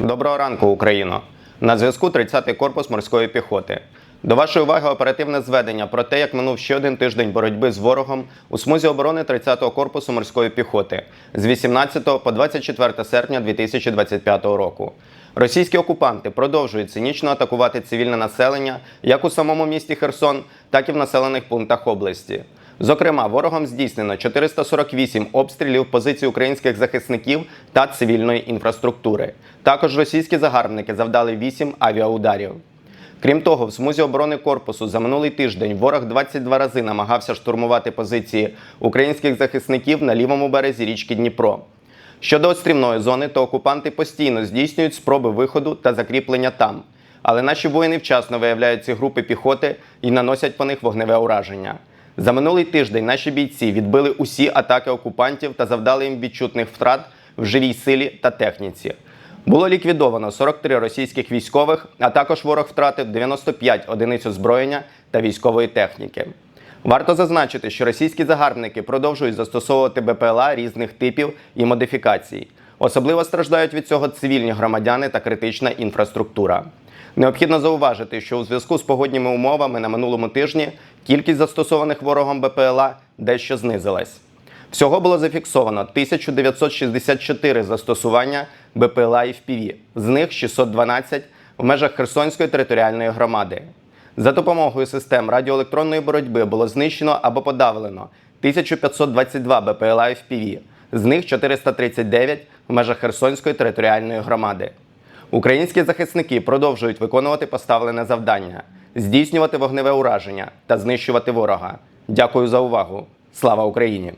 Доброго ранку, Україно! На зв'язку 30-й корпус морської піхоти. До вашої уваги оперативне зведення про те, як минув ще один тиждень боротьби з ворогом у смузі оборони 30-го корпусу морської піхоти з 18 по 24 серпня 2025 року. Російські окупанти продовжують цинічно атакувати цивільне населення як у самому місті Херсон, так і в населених пунктах області. Зокрема, ворогом здійснено 448 обстрілів позицій українських захисників та цивільної інфраструктури. Також російські загарбники завдали 8 авіаударів. Крім того, в смузі оборони корпусу за минулий тиждень ворог 22 рази намагався штурмувати позиції українських захисників на лівому березі річки Дніпро. Щодо острівної зони, то окупанти постійно здійснюють спроби виходу та закріплення там. Але наші воїни вчасно виявляють ці групи піхоти і наносять по них вогневе ураження. За минулий тиждень наші бійці відбили усі атаки окупантів та завдали їм відчутних втрат в живій силі та техніці. Було ліквідовано 43 російських військових, а також ворог втратив 95 одиниць озброєння та військової техніки. Варто зазначити, що російські загарбники продовжують застосовувати БПЛА різних типів і модифікацій. Особливо страждають від цього цивільні громадяни та критична інфраструктура. Необхідно зауважити, що у зв'язку з погодніми умовами на минулому тижні кількість застосованих ворогом БПЛА дещо знизилась. Всього було зафіксовано 1964 застосування БПЛА і ФПВ, з них 612 в межах Херсонської територіальної громади. За допомогою систем радіоелектронної боротьби було знищено або подавлено 1522 БПЛА і ФПВ, з них 439 в межах Херсонської територіальної громади. Українські захисники продовжують виконувати поставлене завдання, здійснювати вогневе ураження та знищувати ворога. Дякую за увагу. Слава Україні!